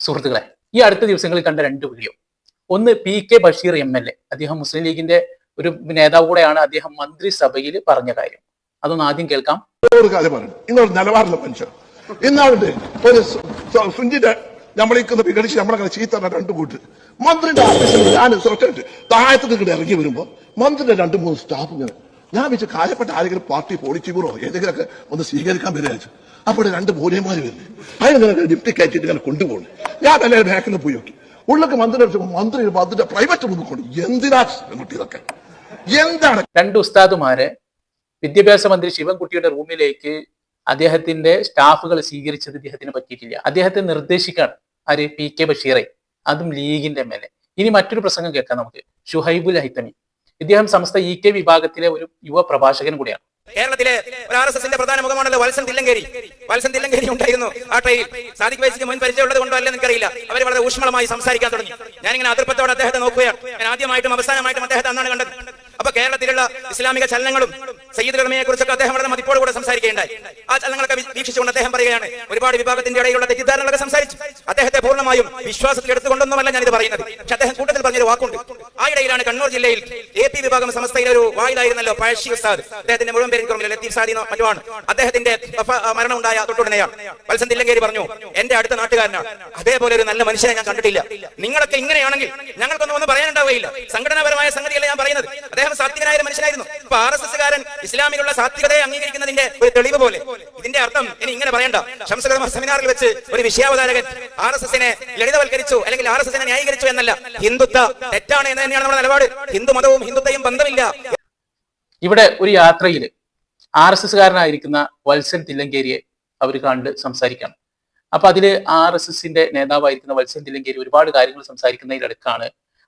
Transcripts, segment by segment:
സുഹൃത്തുക്കളെ ഈ അടുത്ത ദിവസങ്ങളിൽ കണ്ട രണ്ട് വീഡിയോ ഒന്ന് P K Basheer M L A അദ്ദേഹം മുസ്ലിം ലീഗിന്റെ ഒരു നേതാവ് കൂടെയാണ് അദ്ദേഹം മന്ത്രിസഭയിൽ പറഞ്ഞ കാര്യം. അതൊന്ന് ആദ്യം കേൾക്കാം. നിലവാരമുള്ള മനുഷ്യർ ഇന്നാളുണ്ട് ഒരു സുഞ്ചിന്റെ നമ്മളിക്കുന്ന വിഘടിച്ച് നമ്മളങ്ങനെ ചീത്തറ രണ്ട് കൂട്ട്. മന്ത്രിന്റെ ഓഫീസിൽ ഞാൻ താഴത്ത് ഇറങ്ങി വരുമ്പോ മന്ത്രിന്റെ രണ്ട് മൂന്ന് സ്റ്റാഫ് ഇങ്ങനെ ഞാൻ വെച്ച് കാര്യപ്പെട്ട ആരെങ്കിലും പാർട്ടി പോളിറ്റിബ്യൂറോ ഏതെങ്കിലുമൊക്കെ ഒന്ന് സ്വീകരിക്കാൻ വിചാരിച്ചു അപ്പോൾ രണ്ട് ബോഡിയന്മാര് അതിന് അതിനിങ്ങനെ ഡിപ്റ്റി കയറ്റിട്ട് ഇങ്ങനെ കൊണ്ടുപോകുന്നു? ഞാൻ തന്നെ ബാക്കിൽ പോയി നോക്കി. ഉള്ളൊക്കെ മന്ത്രി മന്ത്രി അതിന്റെ പ്രൈവറ്റ് മുന്നിൽ എന്തിനാ ഇതൊക്കെ? എന്താണ്? രണ്ട് ഉസ്താദുമാരെ വിദ്യാഭ്യാസ മന്ത്രി ശിവൻകുട്ടിയുടെ റൂമിലേക്ക് അദ്ദേഹത്തിന്റെ സ്റ്റാഫുകൾ സ്വീകരിച്ചത് ഇദ്ദേഹത്തിന് പറ്റിയിട്ടില്ല. അദ്ദേഹത്തെ നിർദ്ദേശിക്കാണ് ആര്? പി കെ ബഷീറെ. അതും ലീഗിന്റെ മേലെ. ഇനി മറ്റൊരു പ്രസംഗം കേൾക്കാം നമുക്ക്. ഷുഹൈബുൽ ഹൈത്തമി. ഇദ്ദേഹം സമസ്ത ഇ കെ വിഭാഗത്തിലെ ഒരു യുവ പ്രഭാഷകൻ കൂടിയാണ്. കേരളത്തിലെ ഒരു ആർ എസ് എസിന്റെ പ്രധാന മുഖമാണല്ലോ വത്സൻ തില്ലങ്കേരി. വത്സൻ തില്ലങ്കേരി ഉണ്ടായിരുന്നു ആ ട്രെയിൽ സാദിഖ് വൈസിക്ക് മുൻ പരിചയമുള്ളത് കൊണ്ടോ അല്ലെന്ന് എനിക്കറിയില്ല. അവർ വളരെ ഊഷ്മളമായി സംസാരിക്കാൻ തുടങ്ങി. ഞാനിങ്ങനെ അതിർപ്പത്തോടെ അദ്ദേഹത്തെ നോക്കുകയാണ്. ഞാൻ ആദ്യമായിട്ടും അവസാനമായിട്ടും അദ്ദേഹത്തെ അന്നാണ് കണ്ടത്. അപ്പൊ കേരളത്തിലുള്ള ഇസ്ലാമിക ചലനങ്ങളും സയ്യിദ് കടമയെ കുറിച്ചൊക്കെ അദ്ദേഹം വളരെ മതിപ്പോടുകൂടെ സംസാരിക്കുകയുണ്ടായി. ആ ചലനങ്ങളൊക്കെ വീക്ഷിച്ചുകൊണ്ട് അദ്ദേഹം പറയുകയാണ് ഒരുപാട് വിഭാഗത്തിന്റെ ഇടയിലുള്ള തെറ്റിദ്ധാരണകളൊക്കെ സംസാരിച്ചു. അദ്ദേഹത്തെ പൂർണമായും വിശ്വാസത്തിൽ എടുത്തുകൊണ്ടൊന്നുമല്ല ഞാനിത് പറയുന്നത്. പക്ഷെ അദ്ദേഹം കൂട്ടത്തിൽ പറഞ്ഞൊരു വാക്കുണ്ട്. ആ ഇടയിലാണ് കണ്ണൂർ ജില്ലയിൽ എ പി വിഭാഗം സമസ്തയിലെ ഒരു വായിലായിരുന്നല്ലോ പഴശ്ശി ഉസ്താദ്. അദ്ദേഹത്തിന്റെ മുഴുവൻ പേരും കുറവില്ല ലത്തീഫ് സാദിനോ മറ്റുമാണ്. അദ്ദേഹത്തിന്റെ മരണം ഉണ്ടായ തൊട്ടുടനെയാണ് വത്സൻ തില്ലങ്കേരി പറഞ്ഞു എന്റെ അടുത്ത നാട്ടുകാരനാണ് അതേപോലെ ഒരു നല്ല മനുഷ്യനെ ഞാൻ കണ്ടിട്ടില്ല. നിങ്ങളൊക്കെ ഇങ്ങനെയാണെങ്കിൽ ഞങ്ങൾക്കൊന്നും ഒന്നും പറയാനുണ്ടാവുകയില്ല. സംഘടനാപരമായ സംഗതിയല്ല ഞാൻ പറയുന്നത്. അദ്ദേഹം സാത്വികനായ മനുഷ്യനായിരുന്നു. ഇപ്പൊ ആർ എസ് എസ്കാരൻ ഇസ്ലാമിലുള്ള സാത്വികതയെ അംഗീകരിക്കുന്നതിന്റെ ഒരു തെളിവ് പോലെ. ഇതിന്റെ അർത്ഥം ഇനി ഇങ്ങനെ പറയണ്ട. ശംസകർമ്മ സെമിനാറിൽ വെച്ച് ഒരു വിഷയാവതാരകൻ ആർ എസ് എസിനെ ലളിതവൽക്കരിച്ചു അല്ലെങ്കിൽ ആർ എസ് എസിനെ ന്യായീകരിച്ചു എന്നല്ല. ഹിന്ദുത്വ തെറ്റാണ് എന്ന് തന്നെയാണ് നമ്മുടെ നിലപാട്. ഹിന്ദു മതവും ഹിന്ദുത്വയും ബന്ധമില്ല. ഇവിടെ ഒരു യാത്രയിൽ ആർ എസ് എസ്കാരനായിരിക്കുന്ന വത്സൻ തില്ലങ്കേരിയെ അവർ കണ്ട് സംസാരിക്കണം. അപ്പൊ അതിൽ ആർ എസ് എസിന്റെ നേതാവായിരിക്കുന്ന വത്സൻ തില്ലങ്കേരി ഒരുപാട് കാര്യങ്ങൾ സംസാരിക്കുന്നതിലടക്കാണ്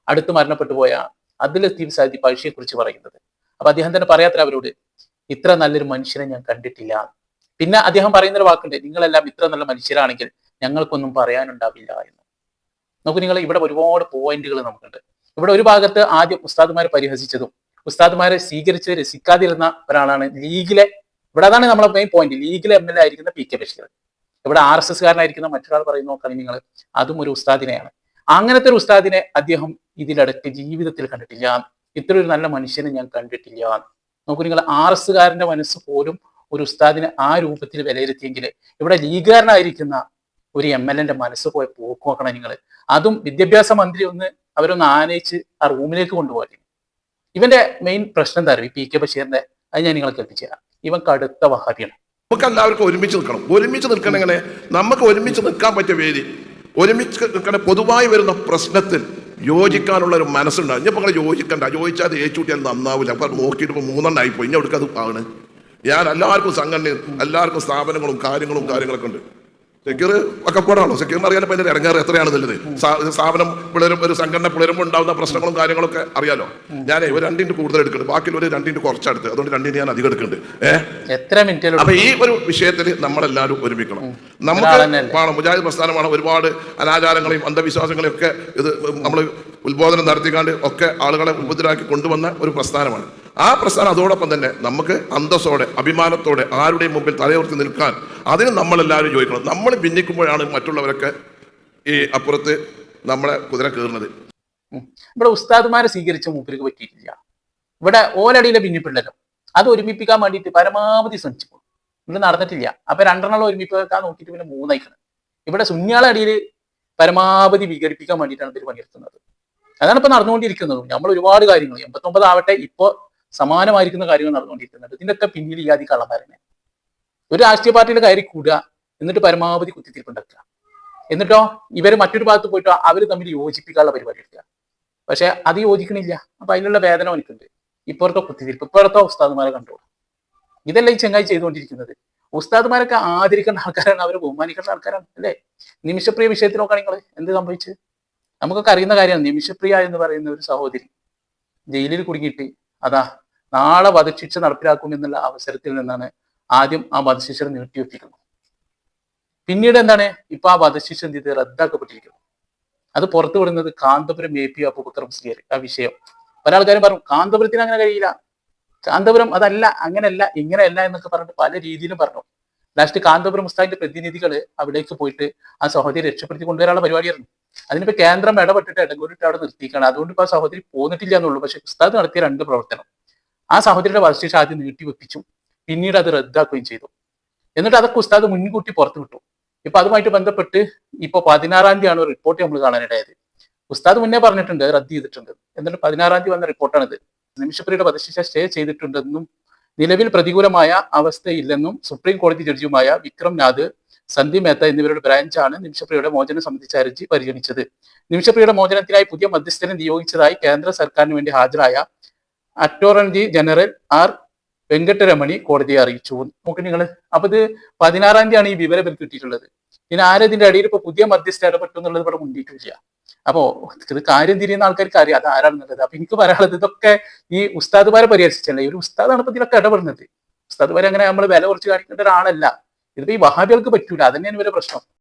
അടുത്ത് മരണപ്പെട്ടു പോയ അതിൽ ലത്തീഫ് സാദി പഴശ്ശിയെ കുറിച്ച് പറയുന്നത്. അപ്പൊ അദ്ദേഹം തന്നെ പറയാത്ര അവരോട് ഇത്ര നല്ലൊരു മനുഷ്യനെ ഞാൻ കണ്ടിട്ടില്ല. പിന്നെ അദ്ദേഹം പറയുന്നൊരു വാക്കുണ്ട് നിങ്ങളെല്ലാം ഇത്ര നല്ല മനുഷ്യരാണെങ്കിൽ ഞങ്ങൾക്കൊന്നും പറയാനുണ്ടാവില്ല എന്ന്. നമുക്ക് നിങ്ങൾ ഇവിടെ ഒരുപാട് പോയിന്റുകൾ നമുക്കുണ്ട്. ഇവിടെ ഒരു ഭാഗത്ത് ആദ്യം ഉസ്താദുമാരെ പരിഹസിച്ചതും ഉസ്താദുമാരെ സ്വീകരിച്ച് രസിക്കാതിരുന്ന ഒരാളാണ് ലീഗിലെ ഇവിടെ അതാണ് നമ്മളെ മെയിൻ പോയിന്റ് ലീഗിലെ എം എൽ എ ആയിരിക്കുന്ന പി കെ ബഷീർ. ഇവിടെ ആർ എസ് എസ് കാരനായിരിക്കുന്ന മറ്റൊരാൾ പറയുന്ന നോക്കാണ് നിങ്ങൾ അതും ഒരു ഉസ്താദിനെയാണ്. അങ്ങനത്തെ ഒരു ഉസ്താദിനെ അദ്ദേഹം ഇതിലടക്ക് ജീവിതത്തിൽ കണ്ടിട്ടില്ല. ഇത്ര ഒരു നല്ല മനുഷ്യനെ ഞാൻ കണ്ടിട്ടില്ല. നോക്കൂ നിങ്ങൾ ആർ എസ് കാരന്റെ മനസ്സ് പോലും ഒരു ഉസ്താദിനെ ആ രൂപത്തിൽ വിലയിരുത്തിയെങ്കിൽ ഇവിടെ ലീഗുകാരനായിരിക്കുന്ന ഒരു എം എൽ എന്റെ മനസ്സ് പോയി പോക്ക് നോക്കണം നിങ്ങൾ അതും വിദ്യാഭ്യാസ മന്ത്രി ഒന്ന് അവരൊന്ന് ആനയിച്ച് ആ റൂമിലേക്ക് കൊണ്ടുപോയി ഇവന്റെ മെയിൻ പ്രശ്നം എന്താ പറയുക പി കെ ബഷീറിന്റെ അത് ഞാൻ നിങ്ങൾക്ക് എത്തിച്ചേരാം ഇവൻ കടുത്ത വഹാബിയാണ്. നമുക്ക് എല്ലാവർക്കും ഒരുമിച്ച് നിൽക്കണം. ഒരുമിച്ച് നിൽക്കണം എങ്ങനെ നമുക്ക് ഒരുമിച്ച് നിൽക്കാൻ പറ്റിയ വേദി. ഒരുമിച്ച് നിൽക്കണ പൊതുവായി വരുന്ന പ്രശ്നത്തിൽ യോജിക്കാനുള്ള ഒരു മനസ്സുണ്ടാകും ഞാൻ നിങ്ങൾ യോജിക്കണ്ട. യോജിച്ചാൽ അത് ഏച്ചൂട്ടിയാൽ നന്നാവില്ല. അപ്പം നോക്കിയിട്ട് ഇപ്പോൾ മൂന്നെണ്ണായിപ്പോയി. ഇനി അവിടേക്ക് അത് ആണ് ഞാൻ എല്ലാവർക്കും സംഘടന എല്ലാവർക്കും സ്ഥാപനങ്ങളും കാര്യങ്ങളും കാര്യങ്ങളൊക്കെ ഉണ്ട്. സെക്യൂർ ഒക്കെ ഒക്കെപ്പാടാണോ സെക്യൂറിന് അറിയാൻ പറ്റുന്ന ഇറങ്ങാറ് എത്രയാണ് നല്ലത് സ്ഥാ- സ്ഥാപനം പിളരും ഒരു സംഘടന പിളരുമ്പോൾ ഉണ്ടാകുന്ന പ്രശ്നങ്ങളും കാര്യങ്ങളൊക്കെ അറിയാലോ? ഞാൻ ഒരു രണ്ടിന്റെ കൂടുതൽ എടുക്കുന്നുണ്ട്. ബാക്കി ഒരു രണ്ടിന്റെ കുറച്ചെടുത്ത്. അതുകൊണ്ട് രണ്ടിന് ഞാൻ അധികം എടുക്കുന്നുണ്ട്. ഏഹ് എത്ര മിനിറ്റ് അപ്പൊ ഈ ഒരു വിഷയത്തിൽ നമ്മളെല്ലാവരും ഒരുമിക്കണം. നമുക്ക്? വേണം. മുജാഹിദ് പ്രസ്ഥാനമാണ് ഒരുപാട് അനാചാരങ്ങളെയും അന്ധവിശ്വാസങ്ങളെയും ഒക്കെ ഇത് നമ്മൾ ഉത്ബോധനം നടത്തിക്കാണ്ട് ഒക്കെ ആളുകളെ ഉപദ്രാക്കി കൊണ്ടുവന്ന ഒരു പ്രസ്ഥാനമാണ്. ആ പ്രസ്ഥാനം അതോടൊപ്പം തന്നെ നമുക്ക് അന്തസ്സോടെ അഭിമാനത്തോടെ ആരുടെയും മുമ്പിൽ തലയുർത്തി നിൽക്കാൻ അതിന് നമ്മളെല്ലാവരും ചോദിക്കണം. നമ്മൾ ഭിന്നിക്കുമ്പോഴാണ് മറ്റുള്ളവരൊക്കെ ഈ അപ്പുറത്ത് നമ്മളെ കുതിര കയറുന്നത്. ഇവിടെ ഉസ്താദുമാരെ സ്വീകരിച്ച മൂപ്പർക്ക് പറ്റിയിട്ടില്ല. ഇവിടെ ഓലടിയിലെ ഭിന്നിപ്പുണ്ടല്ലോ. അത് ഒരുമിപ്പിക്കാൻ വേണ്ടിയിട്ട് പരമാവധി ശ്രമിച്ചു ഇവിടെ നടന്നിട്ടില്ല. അപ്പൊ രണ്ടെണ്ണം ഒരുമിപ്പിക്കാൻ നോക്കിയിട്ട് പിന്നെ മൂന്നയക്കണം. ഇവിടെ സുന്യാളടിയിൽ പരമാവധി വിഘടിപ്പിക്കാൻ വേണ്ടിയിട്ടാണ് ഇവർ പണിയെടുക്കുന്നത്. അതാണ് ഇപ്പൊ നടന്നുകൊണ്ടിരിക്കുന്നത്. നമ്മൾ ഒരുപാട് കാര്യങ്ങൾ എൺപത്തൊമ്പത് ആവട്ടെ ഇപ്പൊ സമാനമായിരിക്കുന്ന കാര്യങ്ങൾ നടന്നുകൊണ്ടിരിക്കുന്നുണ്ട് ഇതിന്റെയൊക്കെ പിന്നിൽ ഈ ആദ്യ കള്ളന്മാരനെ ഒരു രാഷ്ട്രീയ പാർട്ടിയുടെ കയറി കൂടുക എന്നിട്ട് പരമാവധി കുത്തിത്തിരിപ്പുണ്ടാക്കുക എന്നിട്ടോ ഇവർ മറ്റൊരു ഭാഗത്ത് പോയിട്ടോ അവർ തമ്മിൽ യോജിപ്പിക്കാനുള്ള പരിപാടി എടുക്കുക. പക്ഷെ അത് യോജിക്കണില്ല. അപ്പൊ അതിനുള്ള വേദന എനിക്കുണ്ട്. ഇപ്പോഴത്തെ കുത്തിത്തിരിപ്പ് ഇപ്പോഴത്തെ ഉസ്താദ്മാരെ കണ്ടോളൂ. ഇതല്ല ഈ ചെങ്ങായി ചെയ്തുകൊണ്ടിരിക്കുന്നത്. ഉസ്താദുമാരൊക്കെ ആദരിക്കേണ്ട ആൾക്കാരാണ് അവരെ ബഹുമാനിക്കേണ്ട ആൾക്കാരാണ് അല്ലേ? നിമിഷപ്രിയ വിഷയത്തിൽ നിങ്ങൾ എന്ത് സംഭവിച്ചു? നമുക്കൊക്കെ അറിയുന്ന കാര്യമാണ്. നിമിഷപ്രിയ എന്ന് പറയുന്ന ഒരു സഹോദരി ജയിലിൽ കുടുങ്ങിയിട്ട് അതാ നാളെ വധശിക്ഷ നടപ്പിലാക്കും എന്നുള്ള അവസരത്തിൽ നിന്നാണ് ആദ്യം ആ വധശിക്ഷ നീട്ടിവെപ്പിക്കുന്നത് പിന്നീട് എന്താണ്? ഇപ്പൊ ആ വധശിക്ഷ എന്ത് ചെയ്ത്? റദ്ദാക്കപ്പെട്ടിരിക്കുന്നു. അത് പുറത്തു വിടുന്നത് കാന്തപുരം എ പി അപ്പുപുത്രം സിയർ ആ വിഷയം. പല ആൾക്കാരും പറഞ്ഞു കാന്തപുരത്തിന് അങ്ങനെ കഴിയില്ല. കാന്തപുരം അതല്ല അങ്ങനെയല്ല ഇങ്ങനെയല്ല എന്നൊക്കെ പറഞ്ഞിട്ട് പല രീതിയിലും പറഞ്ഞു. ലാസ്റ്റ് കാന്തപുരം ഉസ്താദിന്റെ പ്രതിനിധികൾ അവിടേക്ക് പോയിട്ട് ആ സഹോദരി രക്ഷപ്പെടുത്തി കൊണ്ടുവരാനുള്ള പരിപാടിയായിരുന്നു. അതിനിപ്പോ കേന്ദ്രം ഇടപെട്ടിട്ട് ഇടകൂരിട്ട് അവിടെ നിർത്തിയിരിക്കുകയാണ് അതുകൊണ്ട് ഇപ്പൊ ആ സഹോദരി പോന്നിട്ടില്ല എന്നുള്ളൂ. പക്ഷെ ഉസ്താദ് നടത്തിയ രണ്ട് പ്രവർത്തനം. ആ സഹോദരിയുടെ വധശിക്ഷ ആദ്യം നീട്ടിവെപ്പിച്ചു പിന്നീട് അത് റദ്ദാക്കുകയും ചെയ്തു. എന്നിട്ട് അതൊക്കെ ഉസ്താദ് മുൻകൂട്ടി പുറത്തു വിട്ടു. ഇപ്പൊ അതുമായിട്ട് ബന്ധപ്പെട്ട് ഇപ്പൊ പതിനാറാം തീയതിയാണ് ഒരു റിപ്പോർട്ട് നമ്മൾ കാണാനിടയായത്. ഉസ്താദ് മുന്നേ പറഞ്ഞിട്ടുണ്ട് റദ്ദ് ചെയ്തിട്ടുണ്ട്. എന്നിട്ട് പതിനാറാം തീയതി വന്ന റിപ്പോർട്ടാണിത്. നിമിഷപ്രിയുടെ വധശിക്ഷ സ്റ്റേ ചെയ്തിട്ടുണ്ടെന്നും നിലവിൽ പ്രതികൂലമായ അവസ്ഥയില്ലെന്നും സുപ്രീം കോടതി ജഡ്ജിയുമായ വിക്രം നാഥ് സന്ദീപ് മേത്ത എന്നിവരുടെ ബ്രാഞ്ചാണ് നിമിഷപ്രിയയുടെ മോചനം സംബന്ധിച്ച ഹർജി പരിഗണിച്ചത്. നിമിഷപ്രിയയുടെ മോചനത്തിനായി പുതിയ മധ്യസ്ഥനെ നിയോഗിച്ചതായി കേന്ദ്ര സർക്കാരിന് വേണ്ടി ഹാജരായ അറ്റോർണി ജനറൽ ആർ വെങ്കട്ടരമണി കോടതിയെ അറിയിച്ചു. നോക്കി നിങ്ങൾ അപ്പൊ ഇത് പതിനാറാം തീയതിയാണ് ഈ വിവരം എനിക്ക് കിട്ടിയിട്ടുള്ളത്. പിന്നെ ആരതിന്റെ അടിയിൽ ഇപ്പൊ പുതിയ മധ്യസ്ഥ ഇടപെട്ടു എന്നുള്ളത് ഇവിടെ മുണ്ടിയിട്ടില്ല അപ്പോ ഇത് കാര്യം തിരിയുന്ന ആൾക്കാർക്ക് അറിയാം. അത് ആരാണെന്നുള്ളത് അപ്പൊ എനിക്ക് പറയാനുള്ളത് ഇതൊക്കെ ഈ ഉസ്താദ്മാരെ പരിഹരിച്ചല്ലേ ഒരു ഉസ്താദാണ് ഇപ്പൊ ഇതിലൊക്കെ ഇടപെടുന്നത്. ഉസ്താദ്മാരെ അങ്ങനെ നമ്മൾ വില കുറച്ച് കാണിക്കേണ്ട ഒരാളല്ല. ഇതിപ്പോ ഈ വഹാബികൾക്ക് പറ്റൂല. അതന്നെയാണ് ഇവരുടെ പ്രശ്നം.